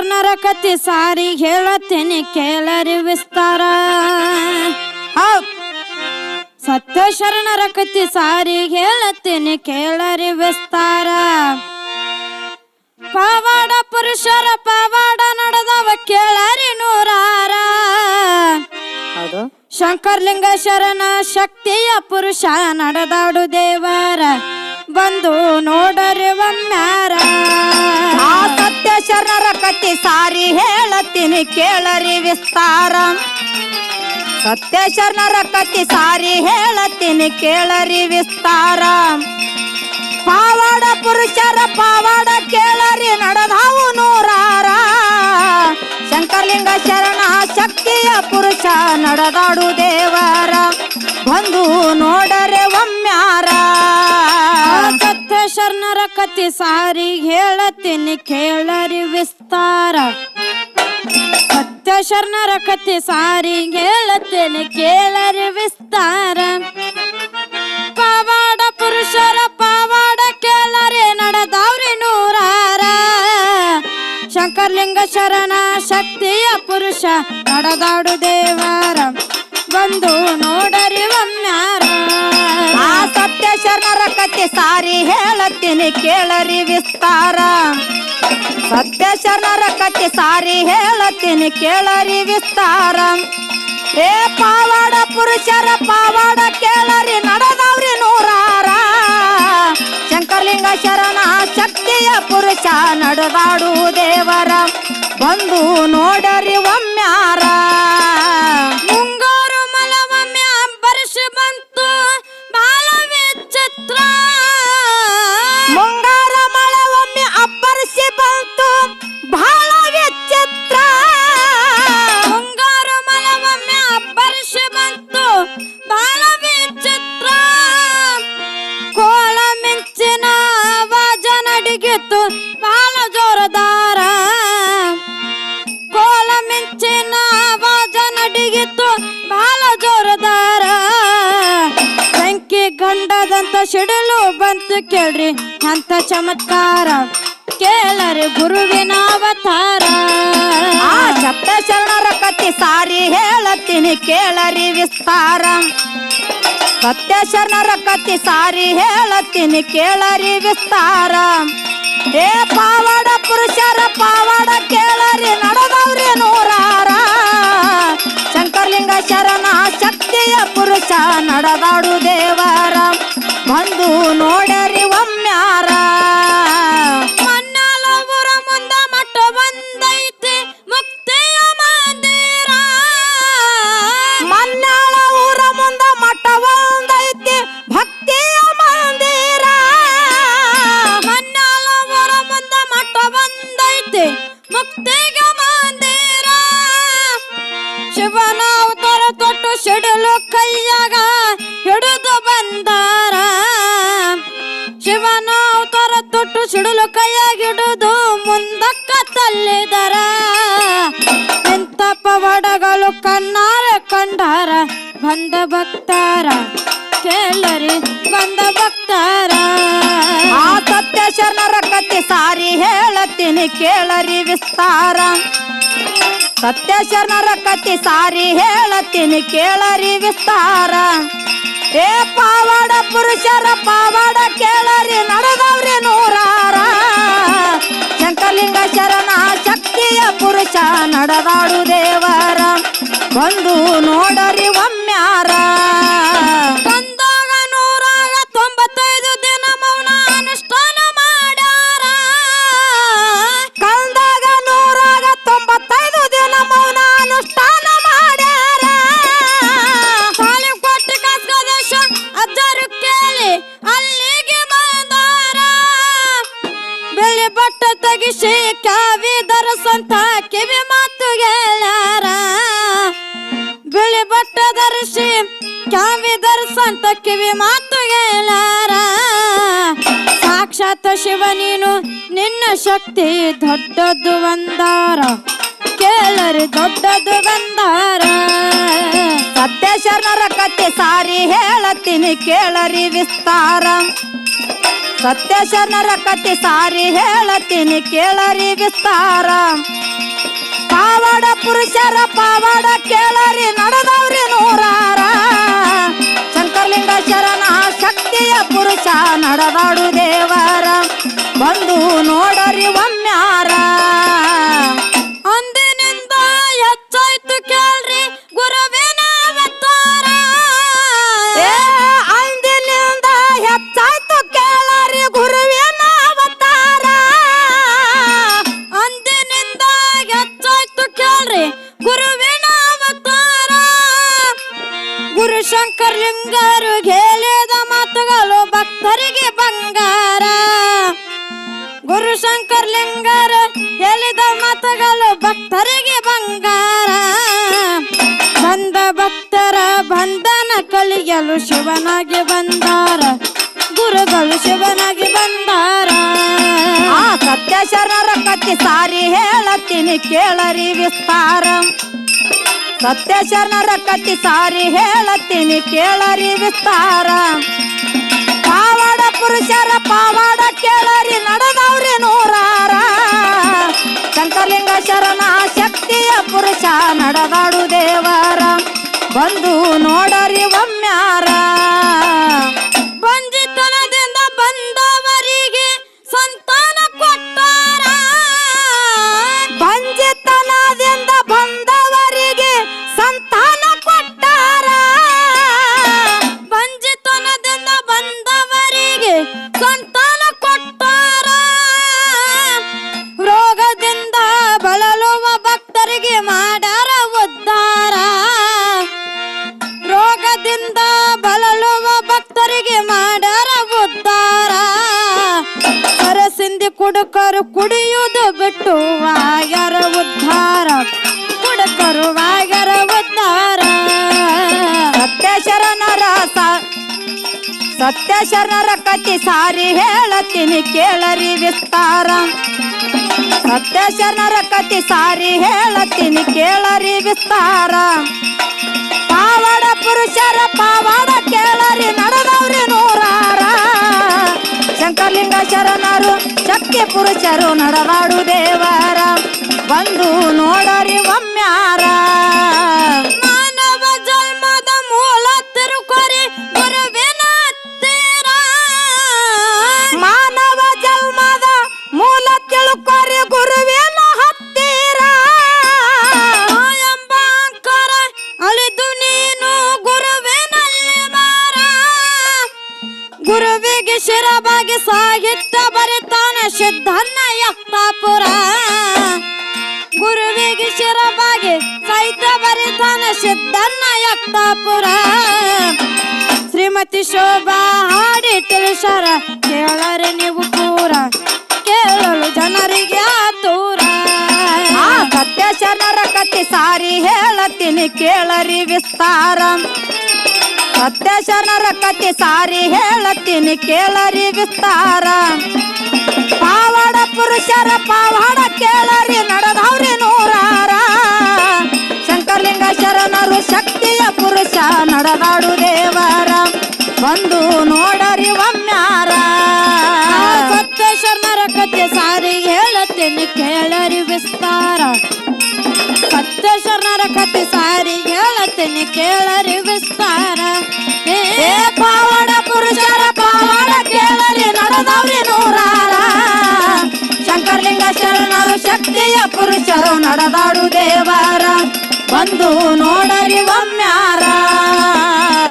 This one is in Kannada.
ಶರಣರ ಕತಿ ಸಾರಿ ಹೇಳತ್ತೇನೆ ಕೇಳರಿ ವಿಸ್ತಾರ. ಸತ್ಯ ಶರಣರ ಕತಿ ಸಾರಿ ಹೇಳತ್ತೇನೆ ಕೇಳರಿ ವಿಸ್ತಾರ. ಪವಾಡ ಪುರುಷರ ಪವಾಡ ನಡೆದವ ಕೇಳರಿ ನೂರಾರ. ಶಂಕರ್ಲಿಂಗ ಶರಣ ಶಕ್ತಿಯ ಪುರುಷ ನಡೆದಾಡು ದೇವರ. ಬಂದು ನೋಡರಿ ಒಮ್ಮ್ಯಾರ. ಆ ಸತ್ಯ ಶರಣರ ಕತಿ ಸಾರಿ ಹೇಳತ್ತೀನಿ ಕೇಳರಿ ವಿಸ್ತಾರ. ಸತ್ಯ ಶರಣರ ಕತಿ ಸಾರಿ ಹೇಳತ್ತೀನಿ ಕೇಳರಿ ವಿಸ್ತಾರ. ಪಾವಾಡ ಪುರುಷರ ಪಾವಾಡ ಕೇಳರಿ ನಡೆದಾವು ನೂರಾರ. ಶಂಕರಲಿಂಗ ಶರಣ ಶಕ್ತಿಯ ಪುರುಷ ನಡೆದಾಡು ದೇವರ. ಬಂದು ನೋಡರೆ ಒಮ್ಮ್ಯಾರ ಶರಣರ ಕತಿ ಸಾರಿ ಹೇಳತೀನಿ ಕೇಳರಿ ವಿಸ್ತಾರ. ಸತ್ಯ ಶರಣರ ಕತಿ ಸಾರಿ ಹೇಳತೀನಿ ಕೇಳರಿ ವಿಸ್ತಾರ. ಸಾರಿ ಹೇಳತ್ತೀನಿ ಕೇಳರಿ ವಿಸ್ತಾರ. ಸತ್ಯ ಶರಣರ ಕಟ್ಟಿ ಸಾರಿ, ಹೇಳತ್ತೀನಿ ಕೇಳರಿ ವಿಸ್ತಾರ. ಏ ಪಾವಾಡ ಪುರುಷರ ಪಾವಾಡ ಕೇಳರಿ, ನಡೆದವ್ರಿ ನೂರಾರ. ಶಂಕರಲಿಂಗ ಶರಣ ಶಕ್ತಿಯ ಪುರುಷ, ನಡೆದಾಡು ದೇವರ. ಬಂದು ನೋಡರಿ ಒಮ್ಮ್ಯಾರ. ಕೇಳ್ರಿ ಅಂತ ಚಮತ್ಕಾರ. ಕೇಳರಿ ಗುರುವಿನ ಅವತಾರ. ಆ ಸಪ್ತ ಶರಣರ ಕತಿ ಸಾರಿ ಹೇಳತ್ತೀನಿ ಕೇಳರಿ ವಿಸ್ತಾರ. ಸತ್ಯ ಶರಣರ ಕತಿ ಸಾರಿ ಹೇಳತ್ತೀನಿ ಕೇಳರಿ ವಿಸ್ತಾರ. ಏ ಪಾವಾಡ ಪುರುಷರ ಪಾವಾಡ ಕೇಳರಿ ನಡೆದವ್ರಿ ನೂರಾರ. ಶಂಕರಲಿಂಗ ಶರಣ ಶಕ್ತಿಯ ಪುರುಷ ನಡೆದಾಡು ದೇವರ. ಬಂದು ಭಕ್ತಾರ ಕೇಳರಿ ಬಂದ ಭಕ್ತಾರ ಆ ಸತ್ಯ ಶರಣರ ಸಾರಿ ಹೇಳತ್ತೀನಿ ಕೇಳರಿ ವಿಸ್ತಾರ. ಸತ್ಯ ಶರಣರ ಸಾರಿ ಹೇಳತ್ತೀನಿ ಕೇಳರಿ ವಿಸ್ತಾರ. ಏ ಪಾವಾಡ ಪುರುಷರ ಪಾವಾಡ ಕೇಳರಿ ನಡೆದವ್ರಿ ನೂರಾರ. ಶಂಕರಲಿಂಗ ಶರಣ ಶಕ್ತಿಯ ಪುರುಷ ನಡೆದಾಡು ದೇವರ. ಬಂದು ನೋಡರಿ ಒಮ್ಮ್ಯಾರ ತೆಗಿಸಿ ಕಾವಿ ಧರಿಸಂತ ಕಿವಿ ಮಾತು ಗೆಳ್ಯಾರ ಬಿಳಿ ಬಟ್ಟ ದರ್ಶಿ ಕಾವಿ ಧರಿಸಂತ ಕಿವಿ ಮಾತು ಗೆಳ್ಯಾರ ಸಾಕ್ಷಾತ್ ಶಿವ ನೀನು, ನಿನ್ನ ಶಕ್ತಿ ದೊಡ್ಡದು ಬಂದಾರ ಕೇಳರಿ ದೊಡ್ಡದು ಬಂದಾರ ಸತ್ಯ ಶರಣರ ಕತೆ ಸಾರಿ ಹೇಳತ್ತೀನಿ ಕೇಳರಿ ವಿಸ್ತಾರ. ಸತ್ಯ ಶರಣರ ಕತಿ ಸಾರಿ ಹೇಳತೀನಿ ಕೇಳರಿ ವಿಸ್ತಾರ. ಪಾವಾಡ ಪುರುಷರ ಪಾವಾಡ ಕೇಳರಿ ನಡೆದವ್ರಿ ನೂರಾರ. ಶಂಕರಲಿಂಗ ಶರಣ ಶಕ್ತಿಯ ಪುರುಷ ನಡೆದಾಡು ದೇವರ. ಬಂದು ನೋಡರಿ ಕಲಿಯಲು ಶಿವನಾಗಿ ಬಂದಾರ. ಗುರುಗಳು ಶಿವನಾಗಿ ಬಂದಾರ. ಆ ಸತ್ಯ ಶರಣರ ಕತ್ತಿ ಸಾರಿ ಹೇಳತ್ತೀನಿ ಕೇಳರಿ ವಿಸ್ತಾರ. ಸತ್ಯ ಶರಣರ ಕತ್ತಿ ಸಾರಿ ಹೇಳತ್ತೀನಿ ಕೇಳರಿ ವಿಸ್ತಾರ. ಪಾವಾಡ ಪುರುಷರ ಪಾವಾಡ ಕೇಳರಿ ನಡೆದವ್ರಿ ನೂರಾರ. ಶಂಕರಲಿಂಗ ಶರಣ ಶಕ್ತಿಯ ಪುರುಷ ನಡೆದಾಡು ದೇವರ. ಬಂದು ನೋಡರಿ ಒಮ್ಮ್ಯಾರ ಸತ್ಯ ಶರಣರ ಕತಿ ಸಾರಿ ಹೇಳತ್ತೀನಿ ಕೇಳರಿ ವಿಸ್ತಾರ. ಸತ್ಯ ಶರಣರ ಕತಿ ಸಾರಿ ಹೇಳತ್ತೀನಿ ಕೇಳರಿ ವಿಸ್ತಾರ. ಪಾವಡ ಪುರುಷರ ಪಾವಾಡ ಕೇಳರಿ ನಡೆದವ್ರಿ ನೂರಾರ. ಶಂಕರಲಿಂಗ ಶರಣರು, ಶಕ್ತಿ ಪುರುಷರು ನಡವಾಡು ದೇವರ. ಬಂದು ನೋಡರಿ ಒಮ್ಮ್ಯಾರ ಸಿದ್ಧನ್ನ ಯಪ್ಪಾಪುರ ಗುರುವಿಗೆ ಶಿರಬಾಗಿ ಸಹಿತ ಬರಿತಾನ ಸಿದ್ಧನ್ನ ಯಪ್ಪಾಪುರ ಶ್ರೀಮತಿ ಶೋಭಾ ಹಾಡಿ ತಿಳಿಸರ, ಕೇಳರೆ ನೀವು ಪೂರ, ಕೇಳಲು ಜನರಿಗೆ ಆತೂರ. ಸತ್ಯ ಶರಣರ ಕತಿ ಸಾರಿ ಹೇಳತ್ತೀನಿ ಕೇಳರಿ ವಿಸ್ತಾರ. ಸತ್ಯ ಶರಣರ ಕತಿ ಸಾರಿ ಹೇಳತ್ತೀನಿ ಕೇಳರಿ ವಿಸ್ತಾರ. ನಡೆದಾಡು ದೇವರ, ಬಂದು ನೋಡರಿ ಒಮ್ಮ್ಯಾರ ಸತ್ಯ ಶರಣರ ಕಥೆ ಸಾರಿ ಹೇಳುತ್ತೇನೆ, ಕೇಳರಿ ವಿಸ್ತಾರ. ಸತ್ಯ ಶರಣರ ಕಥೆ ಸಾರಿ ಹೇಳತ್ತೇನೆ, ಕೇಳರಿ ವಿಸ್ತಾರ. ಏ ಪಾವಡ ಪುರುಷರ ಪಾವಾಡ ಕೇಳರಿ ನಡೆದವ್ರಿ ನೂರಾರ. ಶಂಕರಲಿಂಗ ಶರಣರು ಶಕ್ತಿಯ ಪುರುಷರು, ನಡೆದಾಡು ದೇವರ. ಬಂದು ನೋಡರಿ ಒಮ್ಮ್ಯಾರ.